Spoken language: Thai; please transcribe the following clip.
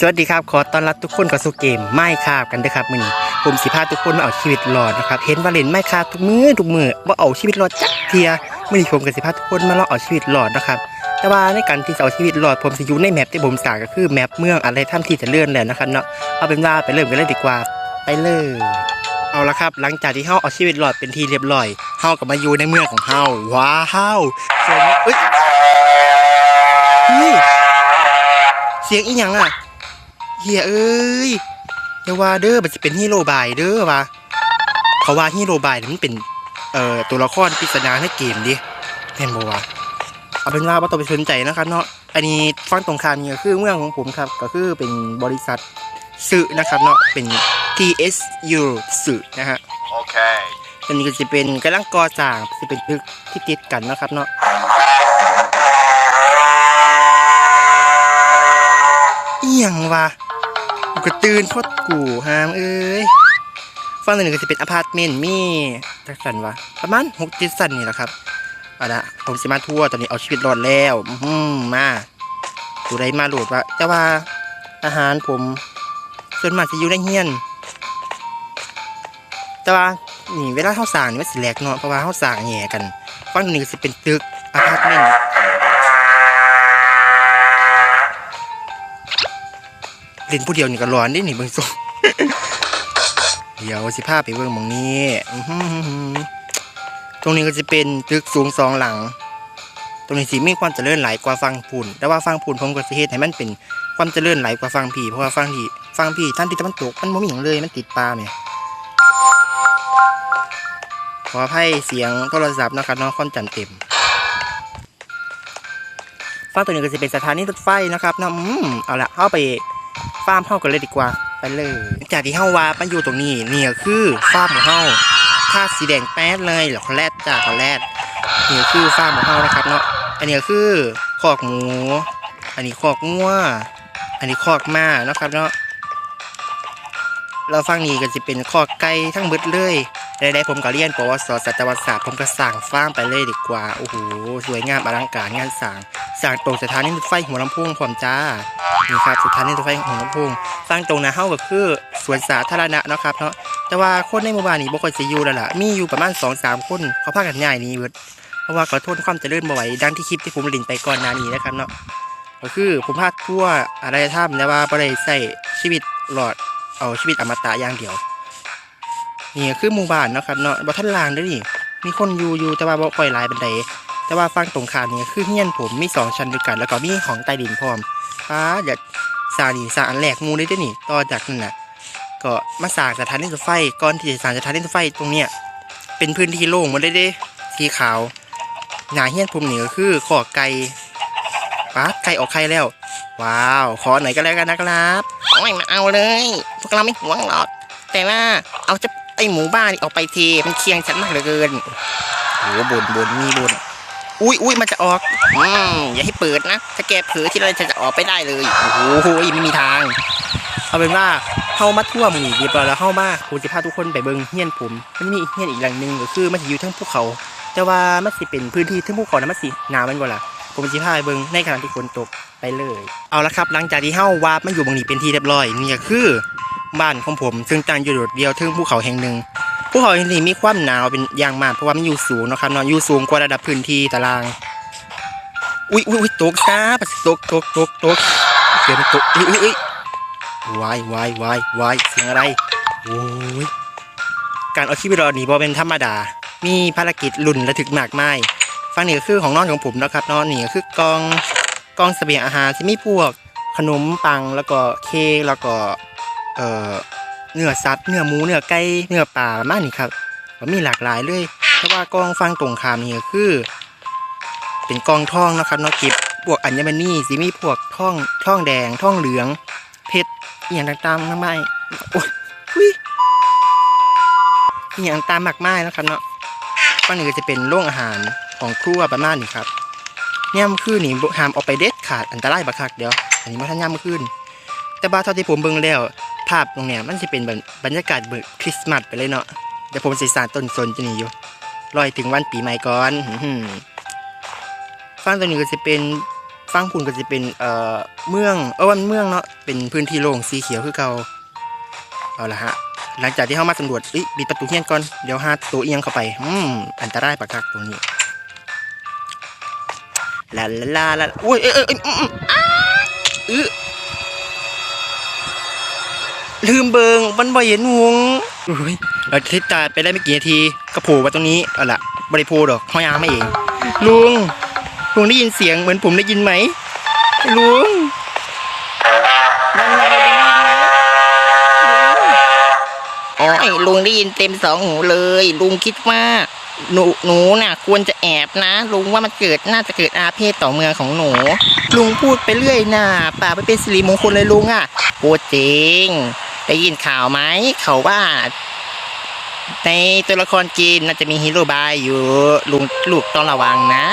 สวัสดีครับ ขอต้อนรับทุกคนเข้าสู่เกมไม่คาบกันเด้อครับมื้อนี้ผมสิพาทุกคนมาเอาชีวิตรอดนะครับเห็นว่าเล่นไม่คาบทุกมือทุกมือว่าเอาชีวิตรอดจักเทียมื้อนี้ผมก็สิพาทุกคนมาลองเอาชีวิตรอดนะครับแต่ว่าในการที่จะเอาชีวิตรอดผมสิอยู่ในแมปที่ผมสร้างก็คือแมปเมืองอะไรท่านที่จะเลื่อนแล้วนะครับเนาะเอาเป็นว่าไปเริ่มกันเลยดีกว่าไปเลยเอาละครับ หลังจากที่เฮาเอาชีวิตรอดเป็นทีเรียบร้อยเฮาก็มาอยู่ในเมืองของเฮาว้าวสวยงเอ้ยนี่เสียงอีหยังอะ เฮียเอ้ยอย่าว่าเด้อมันจะเป็นฮีโร่บายเด้อวะเขาว่าฮีโร่บายนี่มันเป็นเอ่อตัวละครปริศนาในเกมดิเห็นบ่วะเอาเป็นว่าบ่ต้องไปสนใจนะครับเนาะอันนี้ฟังตรงข้ามนี่ก็คือเมืองของผมครับ ก็คือเป็นบริษัทสื่อนะครับเนาะเป็น TSU สื่อนะฮะ Okay. อันนี้ก็จะเป็นกำลังก่อสร้างจะเป็นตึกที่ติดกันนะครับเนาะอีหยังวะ ก็ตื่นพราะกูหามเอ้ยฟังหนึ่งก็จะเป็นอพาร์ตเมนต์มีจักสันวะประมาณหกจ็ดสันนี่แหละครับเอาละผมสิมาทั่วตอนนี้เอาชีวิตรอดแล้วอื้อหืมมาดูได้มาโหลดว่าแต่ว่าอาหารผมส่วนมากจะอยู่ในเฮียน แต่ว่านี่เวลาเข้าสางนี่มันสิแหลกเนาะเพราะว่าเข้าสางแย่กันฝั่งนี้ก็สิเป็นตึกอพาร์ตเมนต์ เล่นผู้เดียวนี่ก็ร้อนได้นี่เบิ่งซุเดี๋ยวสิพาไปเบิ่งมองนี้ตรงนี้ก็จะเป็นตึกสูงสองหลัง ตรงนี้สิมีความเจริญหลายกว่าฟังพูนแต่ว่าฟังพูนผมก็สิเฮ็ดให้มันเป็นความเจริญหลายกว่าฟังพี่เพราะว่าฟังที่ฟังพี่ท่านที่ตะวันตกมันบ่มีหยังเลยมันติดป่าแหมขอให้เสียงโทรศัพท์นะครับน้องค่อนจันเต็มฟาร์มตัวนี้ก็จะเป็นสถานีรถไฟนะครับนะอืมเอาละเข้าไป ฟาร์มเข้ากันเลยดีกว่าไปเลยจากที่เข้าวามาอยู่ตรงนี้นี่ก็คือฟาร์มของเข้าถ้าสีแดงแป๊ดเลยหรอเขาแรดจ้าเขาแรดนี่คือฟาร์มของเข้านะครับเนาะอันนี้คือคอกหมู อันนี้คอกงัวอันนี้คอกม้านะครับเนาะเราฟังนี้ก็จะเป็นคอกไก่ทั้งหมดเลย ได้ผมก็เรียนปวสสัตวศาสตร์ผมก็สั่งฟาร์มไปเลยดีกว่า โอ้โห สวยงามอลังการงานสั่งสั่งตรงสถานีรถไฟหัวลำโพงความจ้า นี่ครับสถานีรถไฟหัวลำโพงสร้างตรงนะเฮาก็คือสวนสาธารณะเนาะครับเนาะ แต่ว่าคนในหมู่บ้านนี่บ่ค่อยสิอยู่แล้วล่ะ มีอยู่ประมาณ2-3คนเขาพากันย้ายหนี้เบิดเพราะว่าขอโทษความเจริญบ่ไหวดังที่คลิปที่ผมลินไปก่อนหน้านี้นะครับเนาะ ก็คือผมพาทั่วอะไรทำแต่ว่าบ่ได้ใช้ชีวิตหลอดเอาชีวิตอมตะอย่างเดียว นี่คือหมู่บ้านเนาะครับเนาะบ่ทันลางด้อนี่มีคนอยู่อยู่แต่ว่าบ่ค่อยลายปานใดแต่ว่าฝั่งตรงข้ามนี่คือเฮียนผมมีสองชั้นด้วยกัน แล้วก็มีของใต้ดินพร้อมป้าอยากสร้างนี่สร้างอันแรกหมู่เลยเด้อนี่ต่อจากนั้นน่ะก็มาสร้างสถานีรถไฟก่อนที่จะสร้างสถานีรถไฟตรงเนี้ยเป็นพื้นที่โล่งหมดเลยเด้สีขาวหนาเฮี้ยนผมนี่ก็คือขอไก่ป้าไก่ออกไข่แล้ว ว้าว ขอไหนก็แล้วกันนะครับโอ้ยมาเอาเลย พวกเราไม่หวงหรอกแต่ว่าเอาจะ ไอหมูบ้านนี่ออกไปทีมันเคียงฉันมากเหลือเกินโอ้บนบนมีบนอุ้ยอุ้ยมันจะออกอืมอย่าให้เปิดนะถ้าแกเผลอที่เราจะออกไปได้เลยโอ้โหไม่มีทาง เอาเป็นว่าเข้ามาทั่วหมือนี่เรียบร้อยแล้วเข้ามาผมจะพาทุกคนไปเบิ่งเฮียนผมมันมีเฮียนอีกหลังหนึ่งก็คือมันจะอยู่ทั้งภูเขา แต่ว่ามันสิเป็นพื้นที่ทั้งภูเขานะมันสิหนามันบ่ล่ะผมจะพาไปเบิ่งในขณะที่ฝนตกไปเลย เอาละครับ หลังจากที่เฮาวาบมันอยู่บางนี้เป็นที่เรียบร้อยนี่ก็คือ บ้านของผม ซึ่งตั้งอยู่โดดเดียวทึ่งภูเขาแห่งหนึ่งภูเขาแห่งนี้มีความหนาวเป็นอย่างมากเพราะว่ามันอยู่สูงนะครับนาะอยู่สูงกว่าระดับพื้นที่ตาราง อุ้ยอุ้ยอุ้ยตกซาปะตกตกตกตกเกิดมันตกอุ้ยอุ้ยวายวายวายวายเสียงอะไรโอ้ยการเอาชีวิตรอดนี่บ่เป็นธรรมดา มีภารกิจลุ่นระทึกมากมายฟังนี่ก็คือของนอนของผมนะครับนอนนี่ก็คือกองกองเสบียงอาหารที่มีพวกขนมปังแล้วก็เค้กแล้วก็ เอ่อเนื้อสัตว์เนื้อหมูเนื้อไก่เนื้อปลาประมากนี่ครับมันมีหลากหลายเลยแต่ว่ากองฟังตรงขามนี่ก็คือ เป็นกองทองนะครับเนาะเก็บพวกอัญมณีสิมีพวกทองทองแดงทองเหลือง เพชรอย่างต่างๆมากมายโอ้ยอย่างตามมากมายนะครับเนาะฝั่งนี้ก็จะเป็นโรงอาหารของครัวประมาณนี้ครับย่ำคืนนี่ห้ามเอาไปเด็ดขาดอันตรายบักคักเดี๋ยว อันนี้มาทันย่ำคืนแต่บ้าเท่าที่ผมเบิ่งแล้ว ภาพตรงเนี้ยมันจะเป็นบรรยากาศเบิกคริสต์มาสไปเลยเนาะเดี๋ยวผมสิสานต้นสนจะนี่อยู่รอยถึงวันปีใหม่ก่อนอื้อหือฟังตรงนี้ก็จะเป็นฟังพุ่นก็จะเป็นเอ่อเมืองเออวันเมืองเนาะเป็นพื้นที่โล่งสีเขียวคือเก่าเอาละฮะหลังจากที่เข้ามาสำรวจอ้ยปิดประตูเฮียนก่อนเดี๋ยวหาตัวเอียงเข้าไปอืมอันตรายปะคักตัวนี้ลาลาลาลาอุ้ยเอ้ยเอ้ยเอ้ยอืมอืมอ้าอื้อ ลืมเบิงมันบ่เห็นหงอุ้ยเราทิศตาไปได้ไม่กี่นาทีก็โผล่มาตรงนี้เอาล่ะบริโภคดอกเขายางมาเอง ลุงลุงได้ยินเสียงเหมือนผมได้ยินไหมลุงไงได้ยินไหมลุงโอ้ยลุงได้ยินเต็มสองหูเลย ลุงคิดว่าหนูหนูน่ะ ควรจะแอบนะ ลุงว่ามันเกิดน่าจะเกิดอาเพศต่อเมืองของหนู ลุงพูดไปเรื่อยน่ะป่าไปเป็นสิริมงคลเลยลุงอะพูดจริง ได้ยินข่าวไหมเขาว่าในตัวละครจีนน่าจะมีฮีโร่บายอยู่ลุงลูกต้องระวังนะ